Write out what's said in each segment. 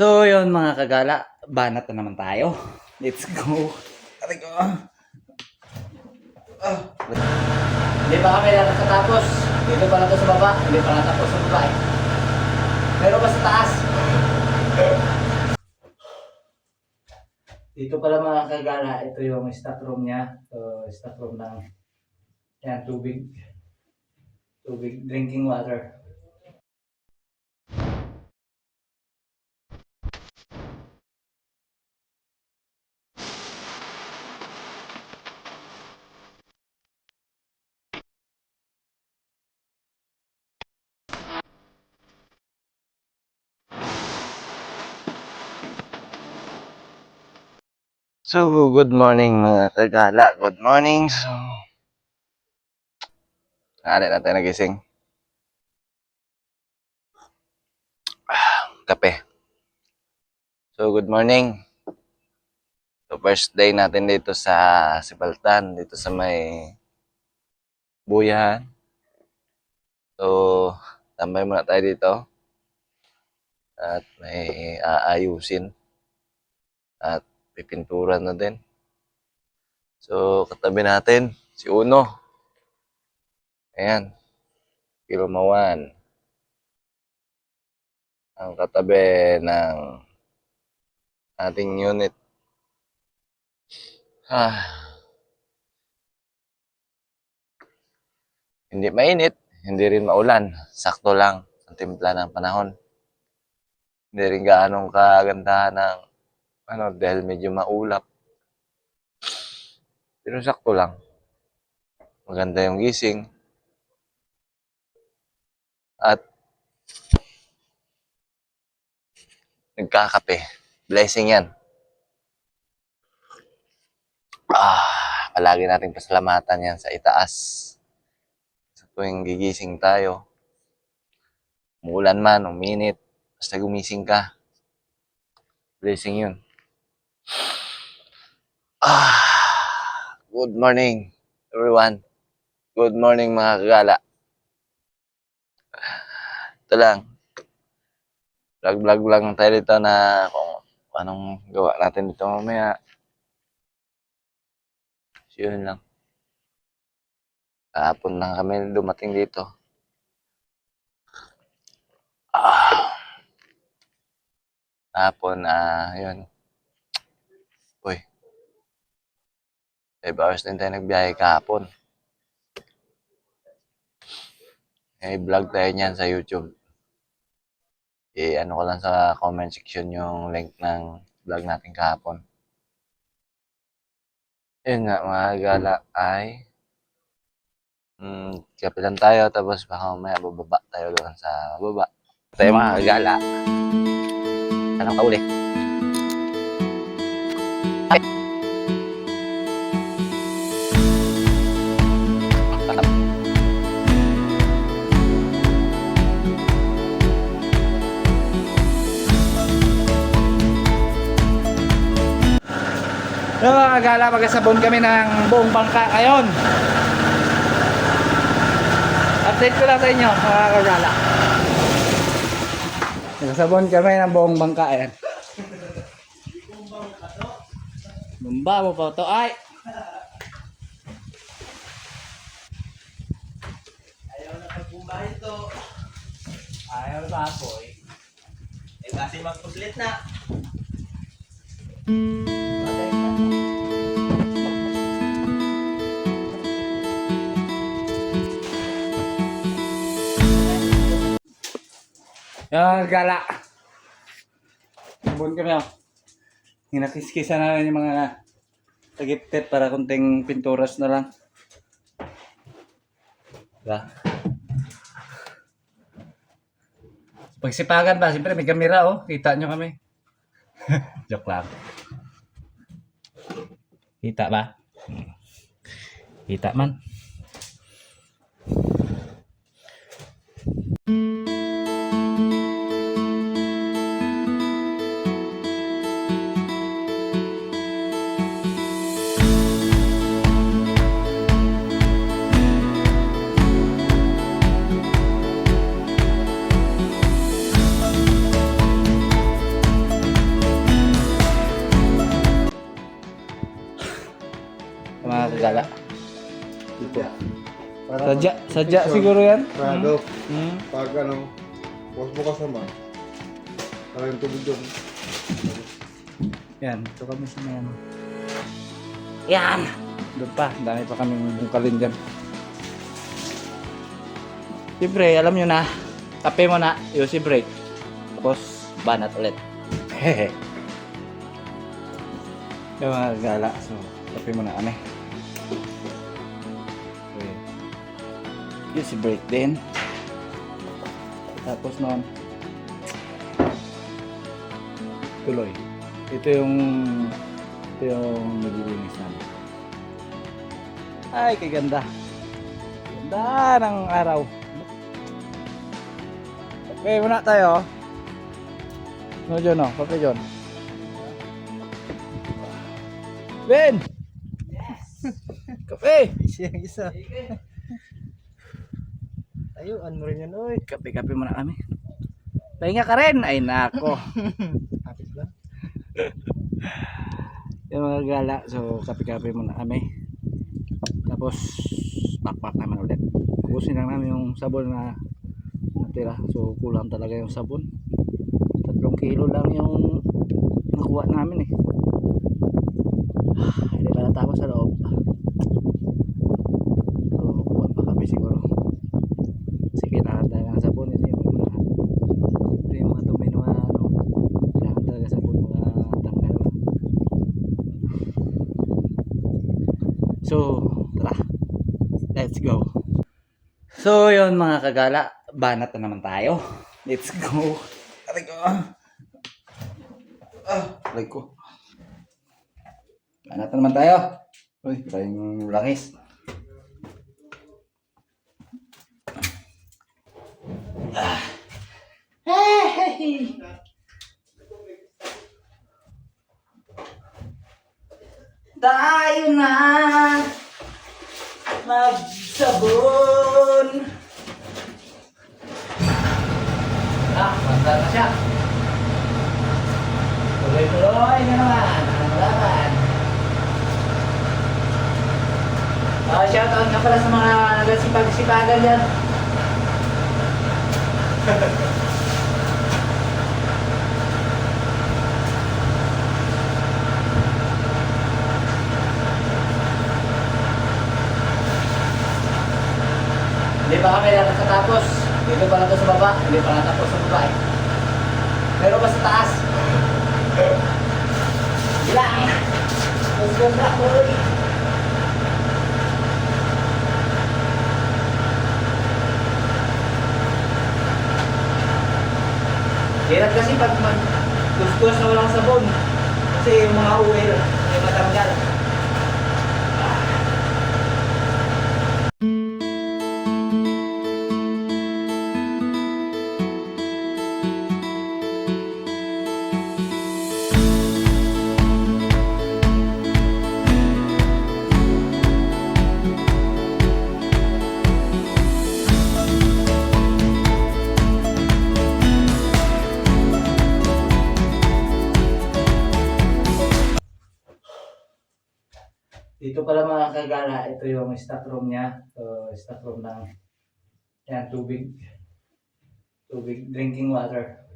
So, yun mga kagala, banat na naman tayo. Let's go. Aray ko. Ah. Hindi pa kami nakakatapos. Dito pa lang to sa baba. Hindi pa natapos sa baba eh. Pero pa taas. Dito pala mga kagala, ito yung stock room niya. So, stock room ng yan, tubig. Tubig, drinking water. So, good morning mga kagala. Good morning. So, ano natin nagising? Ah, kape. So, good morning. So, first day natin dito sa Sibaltan, dito sa may buyahan. So, tambay muna tayo dito. At may aayusin. At pipintura na din. So, katabi natin, si Uno. Ayan. Kilmawan. Ang katabi ng ating unit. Ah. Hindi mainit, hindi rin maulan. Sakto lang ang timpla ng panahon. Hindi rin gaanong kagandahan ng ano, dahil medyo maulap. Pero sakto lang. Maganda yung gising. At nagkakape. Blessing yan. Ah, palagi nating pasalamatan yan sa itaas. Sa tuwing gigising tayo. Umulan man, uminit, basta gumising ka. Blessing yun. Ah, good morning, everyone. Good morning, mga kagala. Ito lang. Vlog-vlog lang tayo dito na kung anong gawa natin dito mamaya. So, yun lang. Kahapon lang kami dumating dito. Ah. Kahapon, ah, yun. Uy. 5 hours din tayo nagbiyahe kahapon. May vlog tayo niyan sa YouTube. I-ano ko lang sa comment section yung link ng vlog natin kahapon. Yun nga, mga gala ay mm, kapilan tayo tapos baka mamaya bababa tayo doon sa baba. Tayo mga gala. Anong kauli? Yung mga kagala, magkasabon kami ng buong bangka ngayon. Update ko lang sa inyo, mga kagala. Nagkasabon kami ng buong bangka. Ayan. Bumba mo pa to. Ay! Ayaw na pagbubahay to. Ayaw ba ako eh. Eh kasi magpuslit na. Yung mga kagala. Sabon kami oh. Hinakiskisa na lang yung mga tagiptet para kunting pinturas na lang. Diba? Pagsipagan ba? Siyempre may kamera oh. Kita nyo kami. Joke lang. Kita ba? Kita man. gala. Sadya, sadya Fiction. siguro yan. Sarado. Hmm. Pag ano, bukas bukas naman. Para yung tubig doon. Yan, ito kami sa may ano. Yan! Doon pa, dami pa kami bungkalin dyan. Siyempre, alam nyo na, kape mo na, yosi break. Tapos, banat ulit. Hehe. Yung mga gala, so, kape mo na kami. Okay. Yosi break din. Tapos noon, tuloy. Ito yung ito yung naglilinis namin. Ay, kay ganda. Ng araw. Okay, muna tayo. No, John, no? Kape, John. Ben! Yes! Kape! Siyang isa. Ayun mo rin yan, oy. Kape-kape muna kami. Pahinga ka rin. Ay, nako. Kapit ba? yung mga gala. So, kape-kape muna kami. Tapos, pakpak naman ulit. Ubusin lang namin yung sabon na natira. So, kulang talaga yung sabon. Tatlong kilo lang yung nakuha namin eh. Hindi pa natapos sa loob. So, kuha pa kami siguro. Sige, lahat tayo ng sabon. Kasi yung mga, yung mga dumi na mga ano, kailangan talaga sabon mga tanggal. So, tara. Let's go. So, yun mga kagala. Banat na naman tayo. Let's go. Aray ko. Ah, aray ko. Banat na naman tayo. Uy, tayong langis. Ah. Hey! Tayo na magsabon. Ah, banda na siya. Tuloy-tuloy na naman ang laban. Ah, shoutout nga pala sa mga nagsipag-sipagan dyan. Hindi pa kami nakatapos. Dito pa lang to sa baba. Hindi pa natapos sa baba eh. Pero pa sa taas. Bilang. Mas ganda ko eh. Hirap kasi pag mag kuskus na walang sabon. Kasi yung mga oil ay matanggal. Dito pala mga kagala, ito yung stock room niya. So, stock room ng yan, tubig. Tubig, drinking water.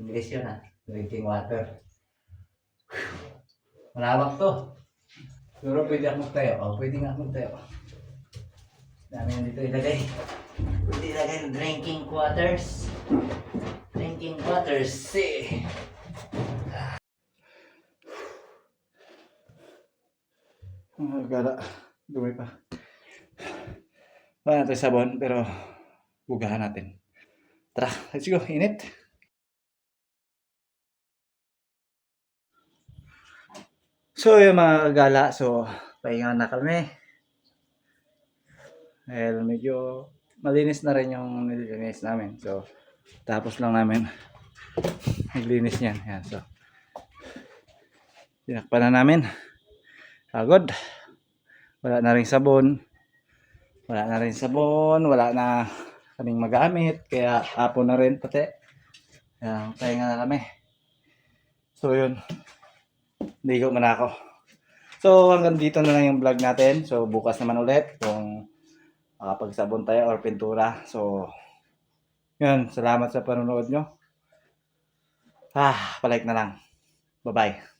English yun ah, drinking water. Malawak to. Siguro pwede ako magtayo. Oh, pwede nga ako magtayo. Dami na dito ilagay. Pwede ilagay ng drinking waters. Drinking waters, see. Mga gala, dumi pa. Wala natin sabon, pero bugahan natin. Tara, let's go, init. So, yung mga gala, so, pahinga na kami. Dahil medyo malinis na rin yung nililinis namin. So, tapos lang namin naglinis niyan. Yan, so, tinakpan na namin. Pagod. Wala na rin sabon. Wala na rin sabon. Wala na kaming magamit. Kaya hapon na rin pati. Kaya pahinga na kami. So yun. Ligo muna ako. So hanggang dito na lang yung vlog natin. So bukas naman ulit kung makapagsabon tayo or pintura. So yun, salamat sa panonood nyo. Ah, palike na lang. Bye-bye.